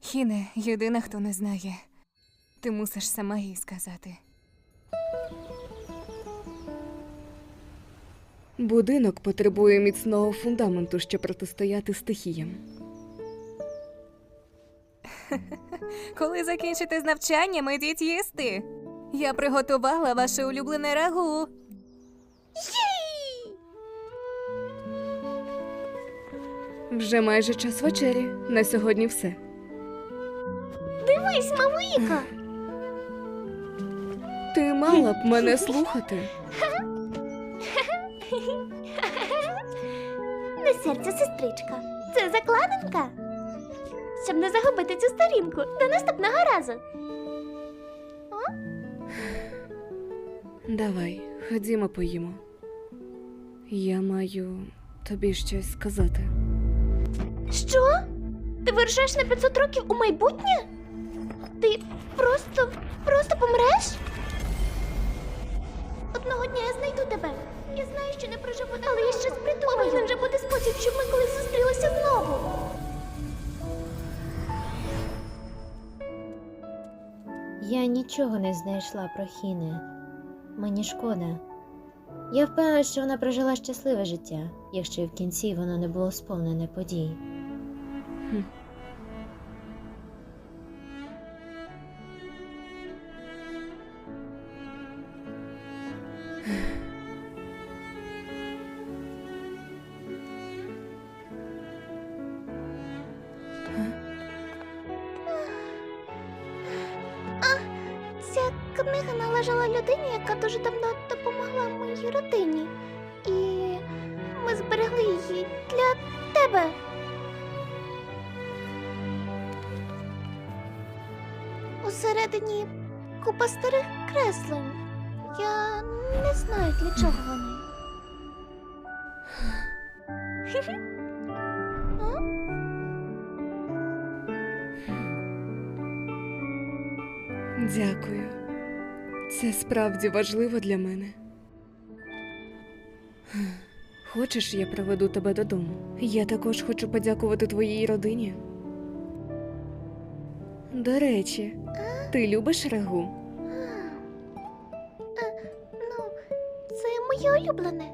Хіне єдина, хто не знає. Ти мусиш сама їй сказати. Будинок потребує міцного фундаменту, щоб протистояти стихіям. Коли закінчите з навчанням, ідіть їсти. Я приготувала ваше улюблене рагу. Вже майже час вечері. На сьогодні все. Дивись, мамика! Ти мала б мене слухати. Не серця, сестричка. Це закладинка. Щоб не загубити цю сторінку до наступного разу. Давай, ходімо поїмо. Я маю тобі щось сказати. Що? Ти вирушаєш на 500 років у майбутнє? Ти просто, просто помреш? Одного дня я знайду тебе. Я знаю, що не проживу, але я щось придумаю. Повинен вже бути спосіб, щоб ми колись зустрілися знову. Я нічого не знайшла про Хіне. Мені шкода. Я впевнена, що вона прожила щасливе життя, якщо і в кінці воно не було сповнене подій. Ця книга належала людині, яка дуже давно допомогла моїй родині. І ми зберегли її для тебе. Усередині купа старих креслень. Я не знаю, для чого вони. Дякую. Це справді важливо для мене. Хочеш, я проведу тебе додому? Я також хочу подякувати твоїй родині. До речі, ти любиш рагу? Ну, це моє улюблене.